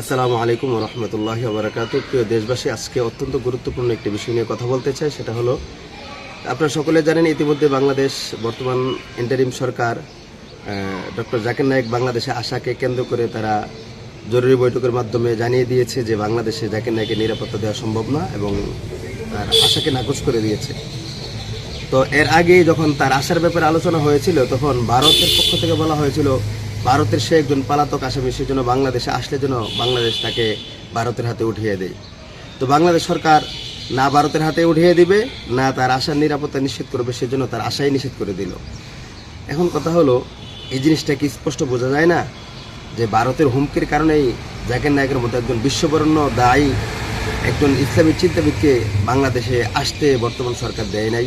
আসসালামু আলাইকুম রহমতুল্লাহ বারাকাতু প্রিয় দেশবাসী, আজকে অত্যন্ত গুরুত্বপূর্ণ একটি বিষয় নিয়ে কথা বলতে চাই, সেটা হলো, আপনারা সকলে জানেন ইতিমধ্যে বাংলাদেশ বর্তমান ইন্টারিম সরকার ডক্টর জাকির নায়েক বাংলাদেশে আশাকে কেন্দ্র করে তারা জরুরি বৈঠকের মাধ্যমে জানিয়ে দিয়েছে যে বাংলাদেশে জাকির নায়েকের নিরাপত্তা দেওয়া সম্ভব না এবং তার আশাকে নাকচ করে দিয়েছে। তো এর আগে যখন তার আশার ব্যাপারে আলোচনা হয়েছিল, তখন ভারতের পক্ষ থেকে বলা হয়েছিল ভারতের সে একজন পালাতক আসামি সেজন্য বাংলাদেশে আসলে যেন বাংলাদেশ তাকে ভারতের হাতে উঠিয়ে দেয়। তো বাংলাদেশ সরকার না ভারতের হাতে উঠিয়ে দিবে, না তার আশার নিরাপত্তা নিশ্চিত করবে সেজন্য তার আশাই নিষেধ করে দিল। এখন কথা হলো, এই জিনিসটা কি স্পষ্ট বোঝা যায় না? যে ভারতের হুমকির কারণেই জাকির নায়কের মতো একজন বিশ্ববরণ্য দায়ী, একজন ইসলামী চিন্তাবিদকে বাংলাদেশে আসতে বর্তমান সরকার দেয় নাই।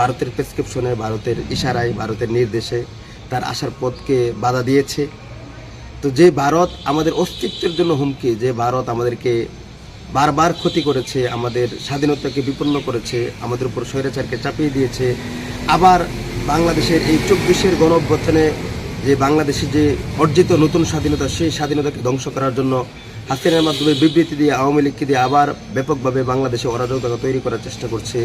ভারতের প্রেসক্রিপশনে ভারতের ইশারায়, ভারতের নির্দেশে তার আসার পথকে বাধা দিয়েছে। তো যে ভারত আমাদের অস্তিত্বের জন্য হুমকি, যে ভারত আমাদেরকে বারবার ক্ষতি করেছে, আমাদের স্বাধীনতাকে বিপন্ন করেছে, আমাদের উপর স্বৈরাচারকে চাপিয়ে দিয়েছে, আবার বাংলাদেশের এই চব্বিশের গণ যে বাংলাদেশে যে অর্জিত নতুন স্বাধীনতা, সেই স্বাধীনতাকে ধ্বংস করার জন্য হাসিনার মাধ্যমে বিবৃতি দিয়ে আওয়ামী লীগকে দিয়ে আবার ব্যাপকভাবে বাংলাদেশে অরাজকতা তৈরি করার চেষ্টা করছে।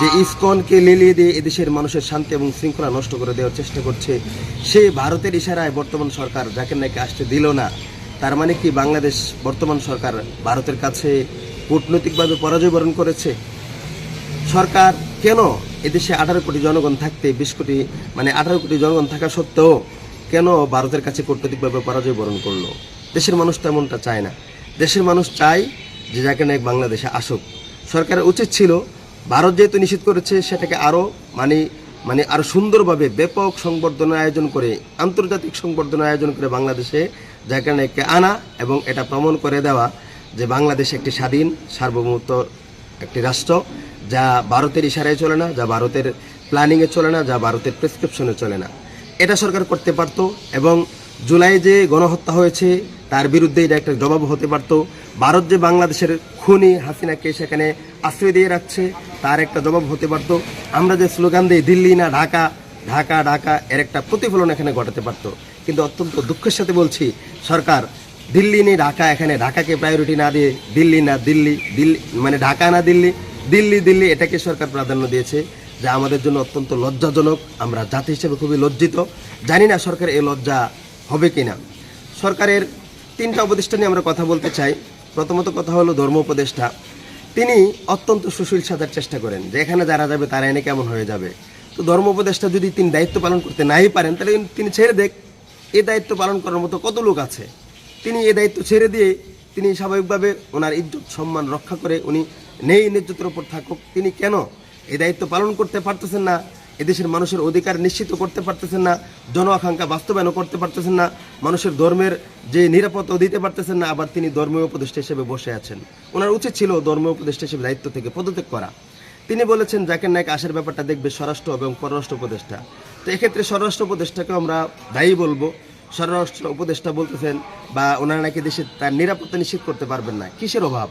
যে ইসকনকে লেলিয়ে দিয়ে এদেশের মানুষের শান্তি এবং শৃঙ্খলা নষ্ট করে দেওয়ার চেষ্টা করছে, সে ভারতের ইশারায় বর্তমান সরকার যাকে নাকি আসতে দিল না, তার মানে কি বাংলাদেশ বর্তমান সরকার ভারতের কাছে কূটনৈতিকভাবে পরাজয় বরণ করেছে? সরকার কেন এদেশে আঠারো কোটি জনগণ থাকতে, বিশ কোটি মানে আঠারো কোটি জনগণ থাকা সত্ত্বেও কেন ভারতের কাছে কূটনৈতিকভাবে পরাজয় বরণ করল? দেশের মানুষ তেমনটা চায় না। দেশের মানুষ চায় যে যাকে নায়ক বাংলাদেশে আসুক। সরকারের উচিত ছিল, ভারত যেহেতু নিষেধ করেছে, সেটাকে আরও মানে মানে আরও সুন্দরভাবে ব্যাপক সংবর্ধনা আয়োজন করে, আন্তর্জাতিক সংবর্ধনা আয়োজন করে বাংলাদেশে জাকির নায়ককে আনা এবং এটা প্রমাণ করে দেওয়া যে বাংলাদেশ একটি স্বাধীন, সার্বভৌমত্ব একটি রাষ্ট্র, যা ভারতের ইশারায় চলে না, যা ভারতের প্ল্যানিংয়ে চলে না, যা ভারতের প্রেসক্রিপশনে চলে না। এটা সরকার করতে পারত এবং জুলাই যে গণহত্যা হয়েছে তার বিরুদ্ধে এটা একটা জবাব হতে পারত। ভারত যে বাংলাদেশের খুনি হাসিনাকে সেখানে আশ্রয় দিয়ে রাখছে, তার একটা জবাব হতে পারত। আমরা যে স্লোগান দিই, দিল্লি না ঢাকা ঢাকা ঢাকা, এর একটা প্রতিফলন এখানে ঘটাতে পারত। কিন্তু অত্যন্ত দুঃখের সাথে বলছি, সরকার দিল্লি নেই, ঢাকা, এখানে ঢাকাকে প্রায়োরিটি না দিয়ে দিল্লি না দিল্লি দিল্লি মানে ঢাকা না দিল্লি দিল্লি দিল্লি, এটাকে সরকার প্রাধান্য দিয়েছে, যা আমাদের জন্য অত্যন্ত লজ্জাজনক। আমরা জাতি হিসেবে খুবই লজ্জিত। জানি না সরকার এই লজ্জা হবে কি না সরকারের তিনটা উপদেষ্টা নিয়ে আমরা কথা বলতে চাই। প্রথমত কথা হলো ধর্ম উপদেষ্টা। তিনি অত্যন্ত সুশীল সাজার চেষ্টা করেন। যে এখানে যারা যাবে তারা এনে কেমন হয়ে যাবে। তো ধর্ম উপদেষ্টা যদি তিনি দায়িত্ব পালন করতে নাই পারেন, তাহলে তিনি ছেড়ে দেখ এই দায়িত্ব পালন করার মতো কত লোক আছে? তিনি এই দায়িত্ব ছেড়ে দিয়ে তিনি স্বাভাবিকভাবে ওনার ইজ্জত, সম্মান রক্ষা করে উনি নেই নির্যাতের উপর থাকুক। তিনি কেন এই দায়িত্ব পালন করতে পারতেছেন না? এদেশের মানুষের অধিকার নিশ্চিত করতে পারতেছেন না, জন আকাঙ্ক্ষা বাস্তবায়ন করতে পারতেছেন না, মানুষের ধর্মের যে নিরাপত্তা দিতে পারতেছেন না, আবার তিনি ধর্মীয় উপদেষ্টা হিসেবে বসে আছেন। ওনার উচিত ছিল ধর্মীয় উপদেষ্টা হিসেবে দায়িত্ব থেকে পদত্যাগ করা। তিনি বলেছেন, জাকির নায়ক আসার ব্যাপারটা দেখবে স্বরাষ্ট্র এবং পররাষ্ট্র উপদেষ্টা। তো এক্ষেত্রে স্বরাষ্ট্র উপদেষ্টাকে আমরা দায়ী বলব। স্বরাষ্ট্র উপদেষ্টা বলতেছেন, বা ওনারা নাকি দেশে তার নিরাপত্তা নিশ্চিত করতে পারবেন না। কিসের অভাব?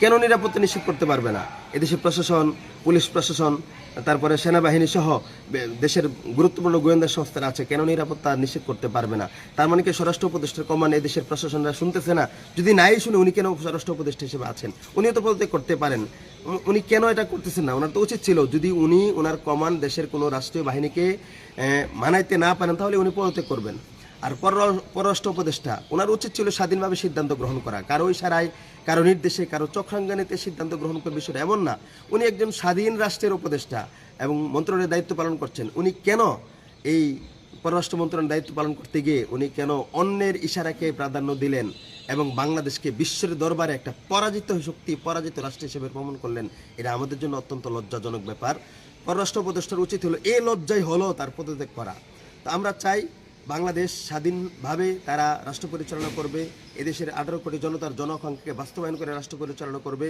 কেন নিরাপত্তা নিশ্চিত করতে পারবে না? এদেশের প্রশাসন, পুলিশ প্রশাসন তারপরে সেনাবাহিনী সহ দেশের গুরুত্বপূর্ণ গোয়েন্দা সংস্থারা আছে, কেন নিরাপত্তা নিশ্চিত করতে পারবে না? তার মানে কি স্বরাষ্ট্র উপদেষ্টার কমান দেশের প্রশাসনরা শুনতেছে না? যদি নাই শুনে উনি কেন স্বরাষ্ট্র উপদেষ্টা হিসেবে আছেন? উনিও তো বলতে করতে পারেন। উনি কেন এটা করতেছেন না? ওনার তো উচিত ছিল, যদি উনি ওনার কমান দেশের কোনো রাষ্ট্রীয় বাহিনীকে মানাইতে না পারেন, তাহলে উনি পদত্যাগ করবেন। আর পর- পররাষ্ট্র উপদেষ্টা, ওনার উচিত ছিল স্বাধীনভাবে সিদ্ধান্ত গ্রহণ করা। কারও ইশারায়, কারও নির্দেশে, কারও চক্রাঙ্গানিতে সিদ্ধান্ত গ্রহণ করে বিষয়টা এমন না। উনি একজন স্বাধীন রাষ্ট্রের উপদেষ্টা এবং মন্ত্রণের দায়িত্ব পালন করছেন। উনি কেন এই পররাষ্ট্র মন্ত্রণালয়ের দায়িত্ব পালন করতে গিয়ে উনি কেন অন্যের ইশারাকে প্রাধান্য দিলেন এবং বাংলাদেশকে বিশ্বের দরবারে একটা পরাজিত শক্তি, পরাজিত রাষ্ট্র হিসেবে প্রমাণ করলেন, এটা আমাদের জন্য অত্যন্ত লজ্জাজনক ব্যাপার। পররাষ্ট্র উপদেষ্টার উচিত হলো এই লজ্জাই হলো তার পদত্যাগ করা। তো আমরা চাই বাংলাদেশ স্বাধীনভাবে তারা রাষ্ট্র পরিচালনা করবে, এদেশের আঠারো কোটি জনতার জনসংখ্যাকে বাস্তবায়ন করে রাষ্ট্র পরিচালনা করবে,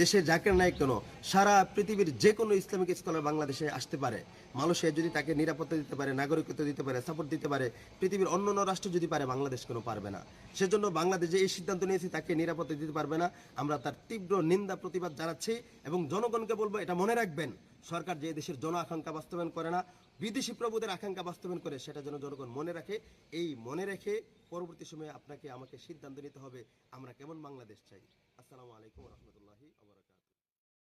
দেশে জাকের নায়ক কেন সারা পৃথিবীর যে কোনো ইসলামিক স্কলার বাংলাদেশে আসতে পারে? মালয়েশিয়া যদি তাকে নিরাপত্তা দিতে পারে, নাগরিকত্ব দিতে পারে সাপোর্ট দিতে পারে, পৃথিবীর অন্য অন্য রাষ্ট্র যদি পারে, বাংলাদেশ কেন পারবে না? সেজন্য বাংলাদেশ যে এই সিদ্ধান্ত নিয়েছে তাকে নিরাপত্তা দিতে পারবে না। আমরা তার তীব্র নিন্দা, প্রতিবাদ জানাচ্ছি এবং জনগণকে বলব, এটা মনে রাখবেন সরকার যে দেশের জন আকাঙ্ক্ষা বাস্তবায়ন করে না, বিদেশি প্রভুদের আকাঙ্ক্ষা বাস্তবায়ন করে, সেটা যেন জনগণ মনে রাখে। এই মনে রেখে পরবর্তী সময়ে আপনাকে আমাকে সিদ্ধান্ত নিতে হবে। আমরা কেমন বাংলাদেশ চাই? আসসালামু আলাইকুম রহমতুল্লাহি।